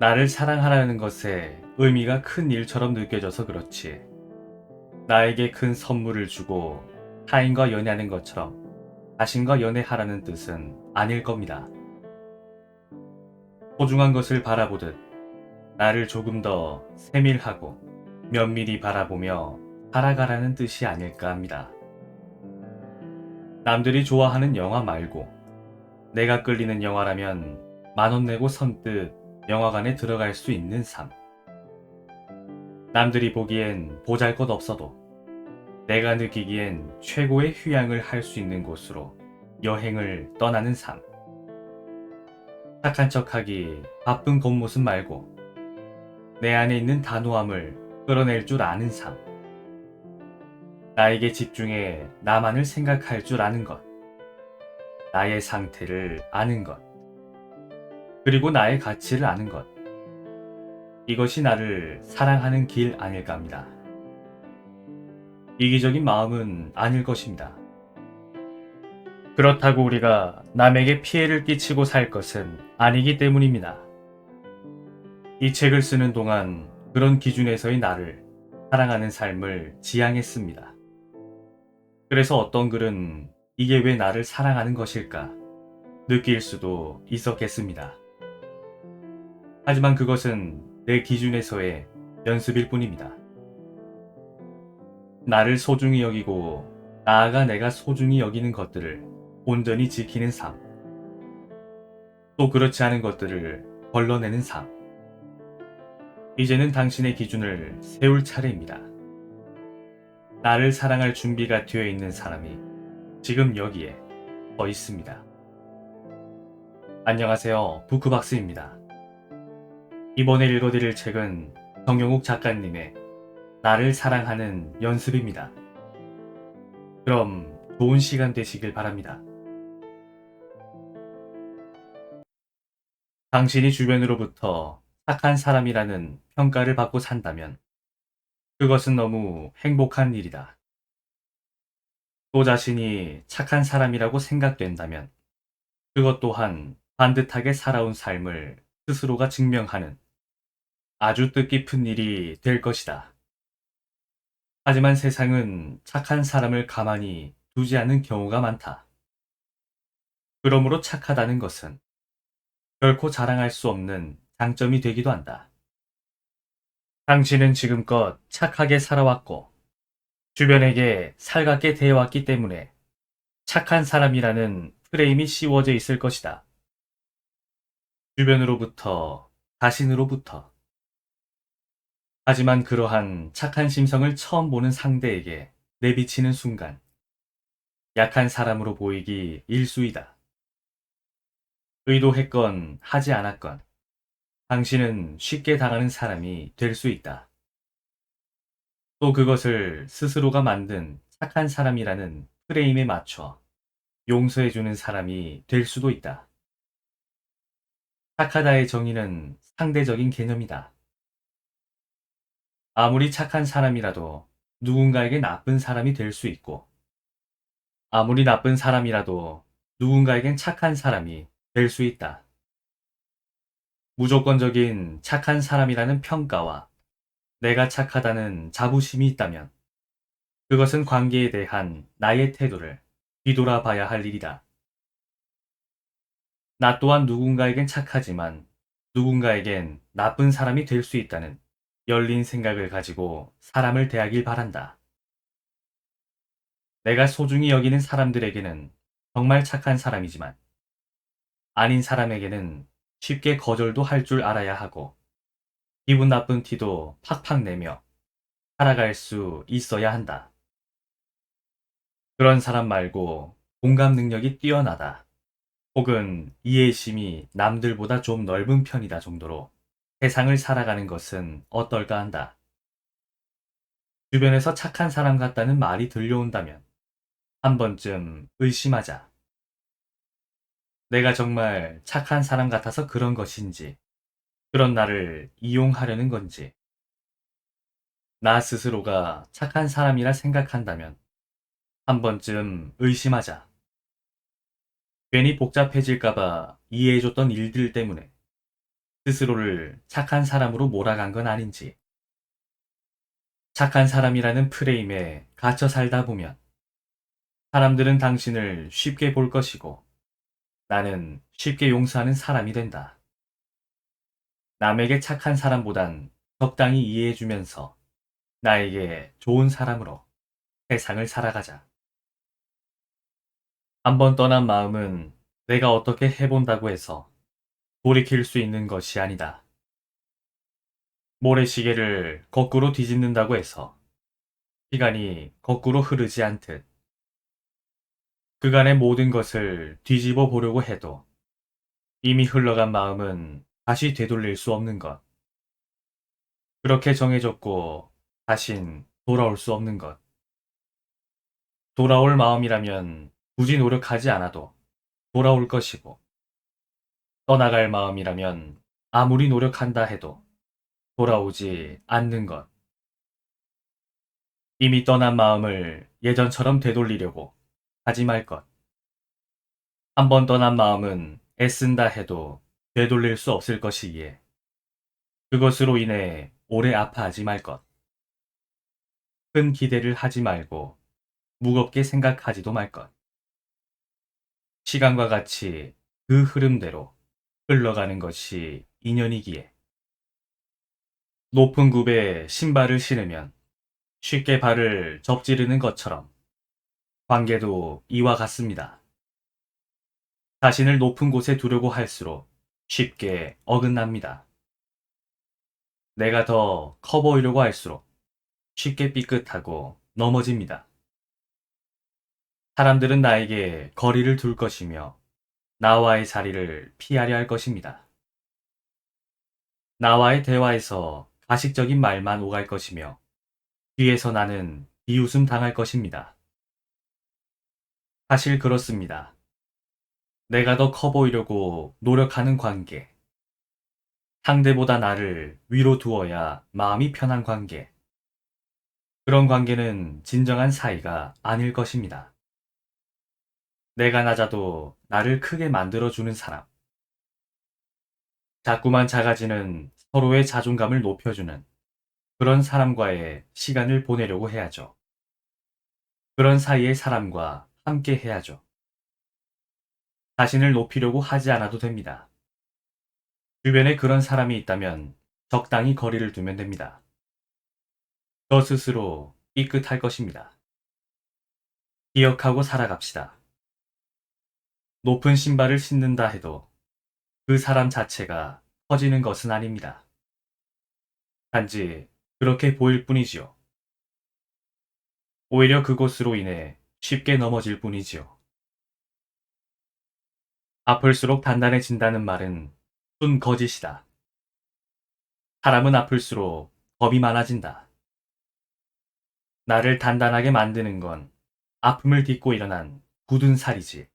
나를 사랑하라는 것에 의미가 큰 일처럼 느껴져서 그렇지. 나에게 큰 선물을 주고 타인과 연애하는 것처럼 자신과 연애하라는 뜻은 아닐 겁니다. 소중한 것을 바라보듯 나를 조금 더 세밀하고 면밀히 바라보며 살아가라는 뜻이 아닐까 합니다. 남들이 좋아하는 영화 말고 내가 끌리는 영화라면 만원 내고 선뜻 영화관에 들어갈 수 있는 삶. 남들이 보기엔 보잘 것 없어도 내가 느끼기엔 최고의 휴양을 할 수 있는 곳으로 여행을 떠나는 삶. 착한 척하기 바쁜 겉모습 말고 내 안에 있는 단호함을 끌어낼 줄 아는 삶. 나에게 집중해 나만을 생각할 줄 아는 것. 나의 상태를 아는 것. 그리고 나의 가치를 아는 것. 이것이 나를 사랑하는 길 아닐까 합니다. 이기적인 마음은 아닐 것입니다. 그렇다고 우리가 남에게 피해를 끼치고 살 것은 아니기 때문입니다. 이 책을 쓰는 동안 그런 기준에서의 나를 사랑하는 삶을 지향했습니다. 그래서 어떤 글은 이게 왜 나를 사랑하는 것일까 느낄 수도 있었겠습니다. 하지만 그것은 내 기준에서의 연습일 뿐입니다. 나를 소중히 여기고 나아가 내가 소중히 여기는 것들을 온전히 지키는 삶. 또 그렇지 않은 것들을 걸러내는 삶. 이제는 당신의 기준을 세울 차례입니다. 나를 사랑할 준비가 되어 있는 사람이 지금 여기에 서 있습니다. 안녕하세요. 부크박스입니다. 이번에 읽어드릴 책은 정용욱 작가님의 나를 사랑하는 연습입니다. 그럼 좋은 시간 되시길 바랍니다. 당신이 주변으로부터 착한 사람이라는 평가를 받고 산다면 그것은 너무 행복한 일이다. 또 자신이 착한 사람이라고 생각된다면 그것 또한 반듯하게 살아온 삶을 스스로가 증명하는 아주 뜻깊은 일이 될 것이다. 하지만 세상은 착한 사람을 가만히 두지 않는 경우가 많다. 그러므로 착하다는 것은 결코 자랑할 수 없는 장점이 되기도 한다. 당신은 지금껏 착하게 살아왔고 주변에게 살갑게 대해왔기 때문에 착한 사람이라는 프레임이 씌워져 있을 것이다. 주변으로부터, 자신으로부터. 하지만 그러한 착한 심성을 처음 보는 상대에게 내비치는 순간, 약한 사람으로 보이기 일수이다. 의도했건 하지 않았건, 당신은 쉽게 당하는 사람이 될 수 있다. 또 그것을 스스로가 만든 착한 사람이라는 프레임에 맞춰 용서해주는 사람이 될 수도 있다. 착하다의 정의는 상대적인 개념이다. 아무리 착한 사람이라도 누군가에게 나쁜 사람이 될 수 있고, 아무리 나쁜 사람이라도 누군가에겐 착한 사람이 될 수 있다. 무조건적인 착한 사람이라는 평가와 내가 착하다는 자부심이 있다면 그것은 관계에 대한 나의 태도를 뒤돌아봐야 할 일이다. 나 또한 누군가에겐 착하지만 누군가에겐 나쁜 사람이 될 수 있다는 열린 생각을 가지고 사람을 대하길 바란다. 내가 소중히 여기는 사람들에게는 정말 착한 사람이지만 아닌 사람에게는 쉽게 거절도 할 줄 알아야 하고 기분 나쁜 티도 팍팍 내며 살아갈 수 있어야 한다. 그런 사람 말고 공감 능력이 뛰어나다. 혹은 이해심이 남들보다 좀 넓은 편이다 정도로 세상을 살아가는 것은 어떨까 한다. 주변에서 착한 사람 같다는 말이 들려온다면 한 번쯤 의심하자. 내가 정말 착한 사람 같아서 그런 것인지, 그런 나를 이용하려는 건지, 나 스스로가 착한 사람이라 생각한다면 한 번쯤 의심하자. 괜히 복잡해질까봐 이해해줬던 일들 때문에 스스로를 착한 사람으로 몰아간 건 아닌지. 착한 사람이라는 프레임에 갇혀 살다 보면 사람들은 당신을 쉽게 볼 것이고 나는 쉽게 용서하는 사람이 된다. 남에게 착한 사람보단 적당히 이해해주면서 나에게 좋은 사람으로 세상을 살아가자. 한번 떠난 마음은 내가 어떻게 해본다고 해서 돌이킬 수 있는 것이 아니다. 모래시계를 거꾸로 뒤집는다고 해서 시간이 거꾸로 흐르지 않듯 그간의 모든 것을 뒤집어 보려고 해도 이미 흘러간 마음은 다시 되돌릴 수 없는 것. 그렇게 정해졌고 다신 돌아올 수 없는 것. 돌아올 마음이라면 굳이 노력하지 않아도 돌아올 것이고 떠나갈 마음이라면 아무리 노력한다 해도 돌아오지 않는 것. 이미 떠난 마음을 예전처럼 되돌리려고 하지 말 것. 한번 떠난 마음은 애쓴다 해도 되돌릴 수 없을 것이기에 그것으로 인해 오래 아파하지 말 것. 큰 기대를 하지 말고 무겁게 생각하지도 말 것. 시간과 같이 그 흐름대로 흘러가는 것이 인연이기에 높은 굽에 신발을 신으면 쉽게 발을 접지르는 것처럼 관계도 이와 같습니다. 자신을 높은 곳에 두려고 할수록 쉽게 어긋납니다. 내가 더 커 보이려고 할수록 쉽게 삐끗하고 넘어집니다. 사람들은 나에게 거리를 둘 것이며 나와의 자리를 피하려 할 것입니다. 나와의 대화에서 가식적인 말만 오갈 것이며 뒤에서 나는 비웃음 당할 것입니다. 사실 그렇습니다. 내가 더 커 보이려고 노력하는 관계. 상대보다 나를 위로 두어야 마음이 편한 관계. 그런 관계는 진정한 사이가 아닐 것입니다. 내가 낮아도 나를 크게 만들어주는 사람. 자꾸만 작아지는 서로의 자존감을 높여주는 그런 사람과의 시간을 보내려고 해야죠. 그런 사이의 사람과 함께 해야죠. 자신을 높이려고 하지 않아도 됩니다. 주변에 그런 사람이 있다면 적당히 거리를 두면 됩니다. 저 스스로 삐끗할 것입니다. 기억하고 살아갑시다. 높은 신발을 신는다 해도 그 사람 자체가 커지는 것은 아닙니다. 단지 그렇게 보일 뿐이지요. 오히려 그곳으로 인해 쉽게 넘어질 뿐이지요. 아플수록 단단해진다는 말은 순 거짓이다. 사람은 아플수록 겁이 많아진다. 나를 단단하게 만드는 건 아픔을 딛고 일어난 굳은 살이지.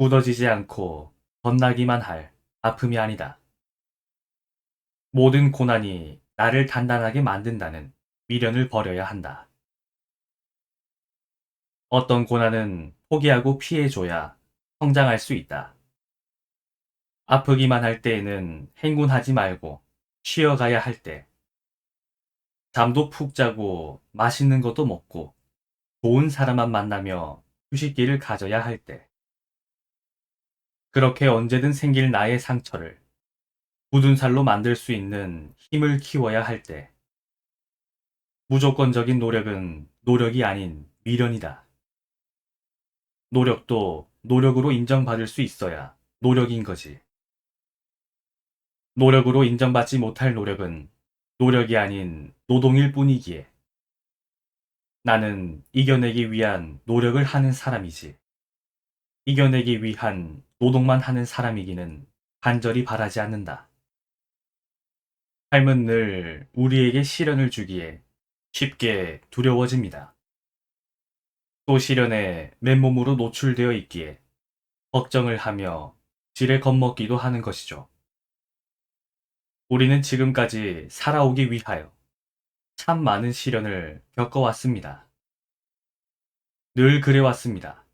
굳어지지 않고 겁나기만 할 아픔이 아니다. 모든 고난이 나를 단단하게 만든다는 미련을 버려야 한다. 어떤 고난은 포기하고 피해줘야 성장할 수 있다. 아프기만 할 때에는 행군하지 말고 쉬어가야 할 때, 잠도 푹 자고 맛있는 것도 먹고 좋은 사람만 만나며 휴식기를 가져야 할 때, 그렇게 언제든 생길 나의 상처를 굳은 살로 만들 수 있는 힘을 키워야 할 때, 무조건적인 노력은 노력이 아닌 미련이다. 노력도 노력으로 인정받을 수 있어야 노력인 거지. 노력으로 인정받지 못할 노력은 노력이 아닌 노동일 뿐이기에 나는 이겨내기 위한 노력을 하는 사람이지. 이겨내기 위한 노동만 하는 사람이기는 간절히 바라지 않는다. 삶은 늘 우리에게 시련을 주기에 쉽게 두려워집니다. 또 시련에 맨몸으로 노출되어 있기에 걱정을 하며 지레 겁먹기도 하는 것이죠. 우리는 지금까지 살아오기 위하여 참 많은 시련을 겪어왔습니다. 늘 그래왔습니다.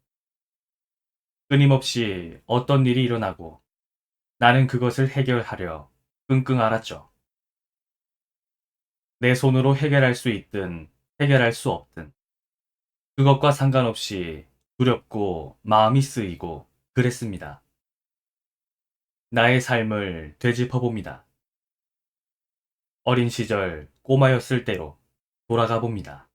끊임없이 어떤 일이 일어나고 나는 그것을 해결하려 끙끙 앓았죠. 내 손으로 해결할 수 있든 해결할 수 없든 그것과 상관없이 두렵고 마음이 쓰이고 그랬습니다. 나의 삶을 되짚어 봅니다. 어린 시절 꼬마였을 때로 돌아가 봅니다.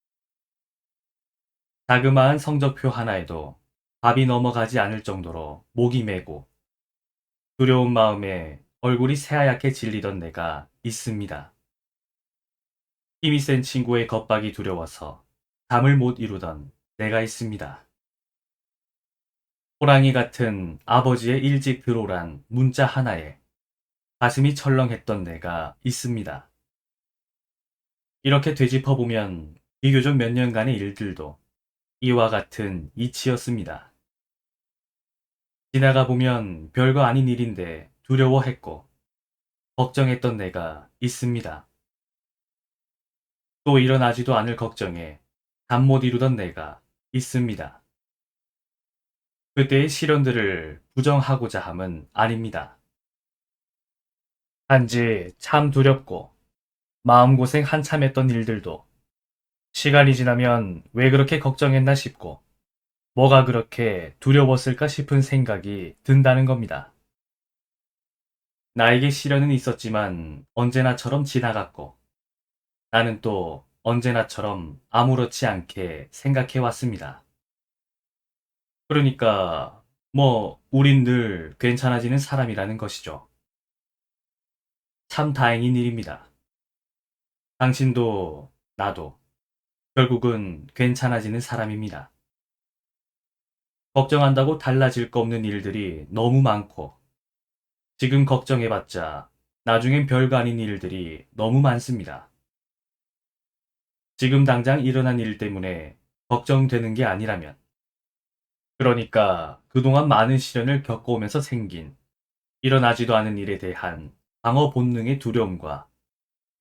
자그마한 성적표 하나에도 밥이 넘어가지 않을 정도로 목이 메고 두려운 마음에 얼굴이 새하얗게 질리던 내가 있습니다. 힘이 센 친구의 겁박이 두려워서 잠을 못 이루던 내가 있습니다. 호랑이 같은 아버지의 일찍 들어오란 문자 하나에 가슴이 철렁했던 내가 있습니다. 이렇게 되짚어보면 비교적 몇 년간의 일들도 이와 같은 이치였습니다. 지나가 보면 별거 아닌 일인데 두려워했고 걱정했던 내가 있습니다. 또 일어나지도 않을 걱정에 잠 못 이루던 내가 있습니다. 그때의 시련들을 부정하고자 함은 아닙니다. 단지 참 두렵고 마음고생 한참 했던 일들도 시간이 지나면 왜 그렇게 걱정했나 싶고 뭐가 그렇게 두려웠을까 싶은 생각이 든다는 겁니다. 나에게 시련은 있었지만 언제나처럼 지나갔고 나는 또 언제나처럼 아무렇지 않게 생각해 왔습니다. 그러니까 뭐 우린 늘 괜찮아지는 사람이라는 것이죠. 참 다행인 일입니다. 당신도 나도 결국은 괜찮아지는 사람입니다. 걱정한다고 달라질 거 없는 일들이 너무 많고 지금 걱정해봤자 나중엔 별거 아닌 일들이 너무 많습니다. 지금 당장 일어난 일 때문에 걱정되는 게 아니라면 그러니까 그동안 많은 시련을 겪어오면서 생긴 일어나지도 않은 일에 대한 방어 본능의 두려움과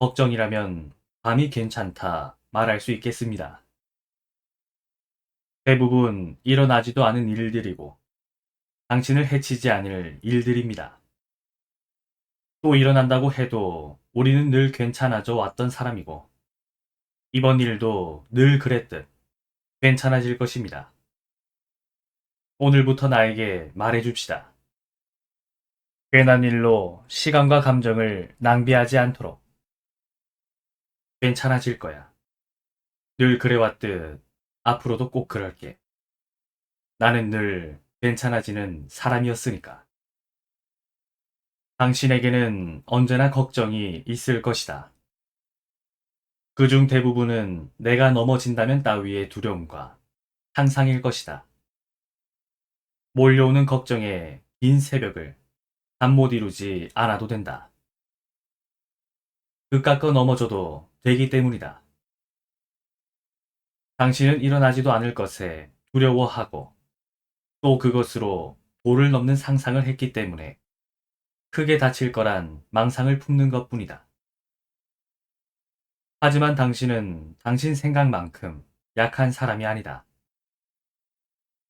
걱정이라면 밤이 괜찮다 말할 수 있겠습니다. 대부분 일어나지도 않은 일들이고 당신을 해치지 않을 일들입니다. 또 일어난다고 해도 우리는 늘 괜찮아져 왔던 사람이고 이번 일도 늘 그랬듯 괜찮아질 것입니다. 오늘부터 나에게 말해줍시다. 괜한 일로 시간과 감정을 낭비하지 않도록 괜찮아질 거야. 늘 그래왔듯 앞으로도 꼭 그럴게. 나는 늘 괜찮아지는 사람이었으니까. 당신에게는 언제나 걱정이 있을 것이다. 그중 대부분은 내가 넘어진다면 따위의 두려움과 상상일 것이다. 몰려오는 걱정에 긴 새벽을 잠 못 이루지 않아도 된다. 그 깎아 넘어져도 되기 때문이다. 당신은 일어나지도 않을 것에 두려워하고 또 그것으로 도를 넘는 상상을 했기 때문에 크게 다칠 거란 망상을 품는 것 뿐이다. 하지만 당신은 당신 생각만큼 약한 사람이 아니다.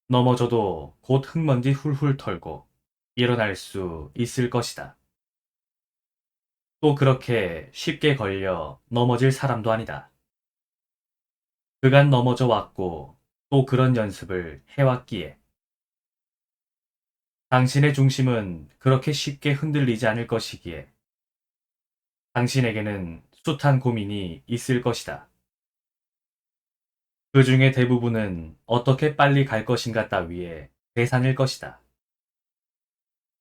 넘어져도 곧 흙먼지 훌훌 털고 일어날 수 있을 것이다. 또 그렇게 쉽게 걸려 넘어질 사람도 아니다. 그간 넘어져 왔고 또 그런 연습을 해왔기에 당신의 중심은 그렇게 쉽게 흔들리지 않을 것이기에 당신에게는 숱한 고민이 있을 것이다. 그 중에 대부분은 어떻게 빨리 갈 것인가 따위에 계산일 것이다.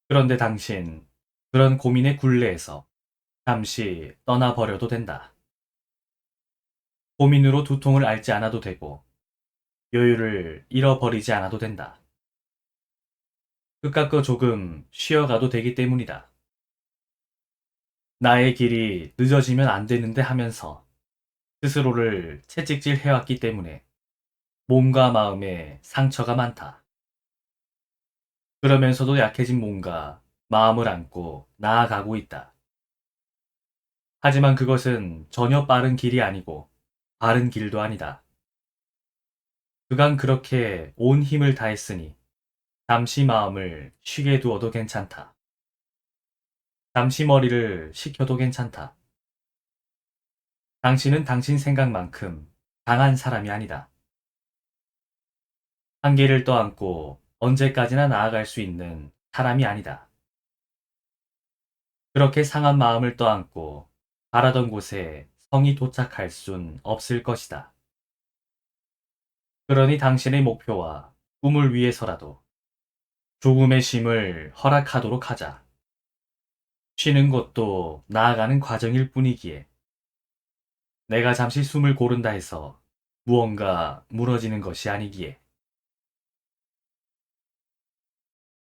그런데 당신, 그런 고민의 굴레에서 잠시 떠나버려도 된다. 고민으로 두통을 앓지 않아도 되고, 여유를 잃어버리지 않아도 된다. 끝깎고 조금 쉬어가도 되기 때문이다. 나의 길이 늦어지면 안 되는데 하면서 스스로를 채찍질 해왔기 때문에 몸과 마음에 상처가 많다. 그러면서도 약해진 몸과 마음을 안고 나아가고 있다. 하지만 그것은 전혀 빠른 길이 아니고 바른 길도 아니다. 그간 그렇게 온 힘을 다했으니 잠시 마음을 쉬게 두어도 괜찮다. 잠시 머리를 식혀도 괜찮다. 당신은 당신 생각만큼 강한 사람이 아니다. 한계를 떠안고 언제까지나 나아갈 수 있는 사람이 아니다. 그렇게 상한 마음을 떠안고 바라던 곳에 성이 도착할 순 없을 것이다. 그러니 당신의 목표와 꿈을 위해서라도 죽음의 쉼을 허락하도록 하자. 쉬는 것도 나아가는 과정일 뿐이기에 내가 잠시 숨을 고른다 해서 무언가 무너지는 것이 아니기에